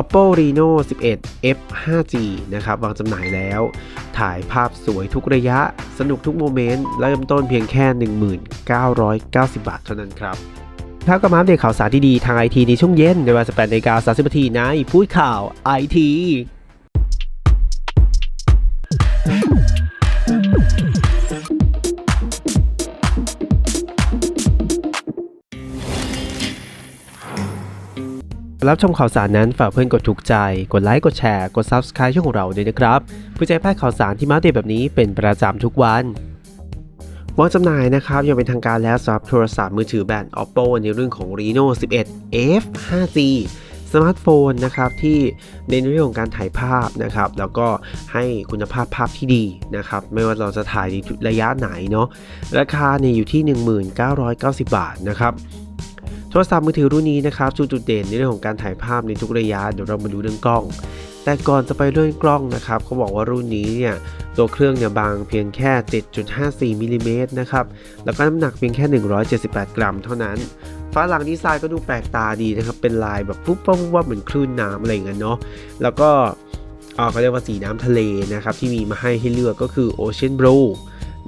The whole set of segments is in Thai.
Oppo Reno 11 F 5G นะครับวางจำหน่ายแล้ว ถ่ายภาพสวยทุกระยะ สนุกทุกโมเมนต์ เริ่มต้นเพียงแค่ 1990 บาทเท่านั้นครับครับก็มาอัปเดตข่าวสารดีๆทางไอทีในช่วงเย็นในเวลา18นาฬิกา30นาทีในพูดข่าวไอที รับชมข่าวสารนั้นฝากเพื่อนกดถูกใจ กดไลค์ กดแชร์ กด Subscribe ช่องของเราด้วยนะครับเพื่อจะให้พลาดข่าวสารที่มาเดตแบบนี้เป็นประจำทุกวันวางจำหน่ายนะครับยังเป็นทางการแล้วสำหรับโทรศัพท์มือถือแบรนด์ Oppo ในเรื่องของ Reno 11 F 5G สมาร์ทโฟนนะครับที่ในนเรื่องของการถ่ายภาพนะครับแล้วก็ให้คุณภาพภาพที่ดีนะครับไม่ว่าเราจะถ่ายในระยะไหนเนาะราคาเนี่ยอยู่ที่ 1990 บาทนะครับ โทรศัพท์มือถือรุ่นนี้นะครับจุดจุดเด่นในเรื่องของการถ่ายภาพในทุกระยะเดี๋ยวเรามาดูเรื่องกล้อง แต่ก่อนจะไปเรื่องกล้องนะครับเขาบอกว่ารุ่นนี้เนี่ยตัวเครื่องเนี่ยบางเพียงแค่ 7.54มิลลิเมตรนะครับแล้วก็น้ำหนักเพียงแค่ 178 กรัม เท่านั้นฝาหลังดีไซน์ก็ดูแปลกตาดีนะครับเป็นลายแบบปุ๊บปั๊บปุ๊บปั๊บเหมือนคลื่นน้ำอะไรอย่างเงี้ยเนาะแล้วก็อ่อเขาเรียกว่าสีน้ำทะเลนะครับที่มีมาให้ให้เลือกก็คือ Ocean Blue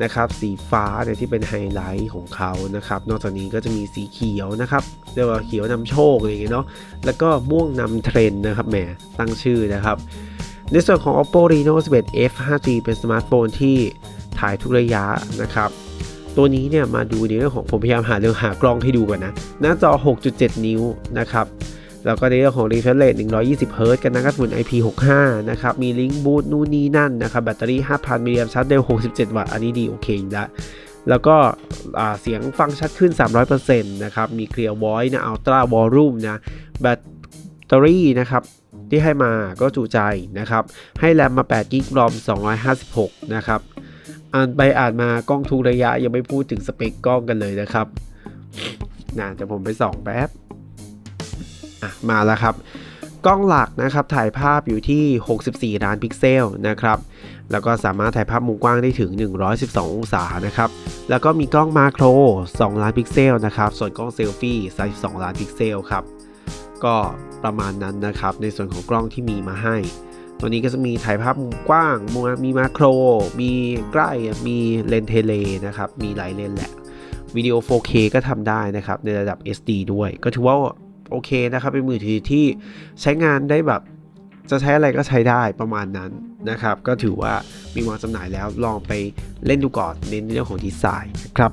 นะครับสีฟ้าเนี่ยที่เป็นไฮไลท์ของเขานะครับ นอกจากนี้ก็จะมีสีเขียวนะครับเรียกว่าเขียวนำโชคอะไรอย่างเงี้ยเนาะแล้วก็ม่วงนำเทรนด์นะครับแหมตั้งชื่อนะครับในส่วนของ Oppo Reno 11 F 5G เป็นสมาร์ทโฟนที่ถ่ายทุกระยะนะครับ ตัวนี้เนี่ยมาดูในเรื่องของผมพยายามหาเรื่องหากล้องให้ดูก่อนนะ หน้าจอ 6.7 นิ้วนะครับ แล้วก็ในเรื่องของ refresh rate 120 Hz กันนะกระสุน IP65 นะครับ มีลิงก์บูตนู่นนี่นั่นนะครับ แบตเตอรี่ 5,000 มิลลิแอมป์ชาร์จเร็ว 67 วัตต์ อันนี้ดีโอเคอยู่แล้วแล้วก็เสียงฟังชัดขึ้น 300%นะครับ มี Clear Voice นะ Ultra Volume นะ แบตเตอรี่นะครับที่ให้มาก็จุใจนะครับ ให้แรมมา8กิกรอม 256 นะครับ อ่านไปอ่านมากล้องทุกระยะยังไม่พูดถึงสเปคกล้องกันเลยนะครับนะเดี๋ยวผมไปส่องแป๊บ อะมาแล้วครับ กล้องหลักนะครับถ่ายภาพอยู่ที่ 64 ล้านพิกเซลนะครับ แล้วก็สามารถถ่ายภาพมุมกว้างได้ถึง 112 องศานะครับ แล้วก็มีกล้องมาโคร 2 ล้านพิกเซลนะครับ ส่วนกล้องเซลฟี่ 32 ล้านพิกเซลครับ ก็ประมาณนั้นนะครับ ในส่วนของกล้องที่มีมาให้ ตัวนี้ก็จะมีถ่ายภาพมุมกว้างมุมมีมาโคร มีใกล้ มีเลนเทเลนะครับ มีหลายเลนแหละ วิดีโอ 4K ก็ทำได้นะครับ ในระดับ SD ด้วย ก็ถือว่า โอเคนะครับ เป็นมือถือที่ใช้งานได้แบบ จะใช้อะไรก็ใช้ได้ประมาณนั้นนะครับ ก็ถือว่ามีวางจำหน่ายแล้วลองไปเล่นดูก่อนเน้นในเรื่องของดีไซน์นะครับ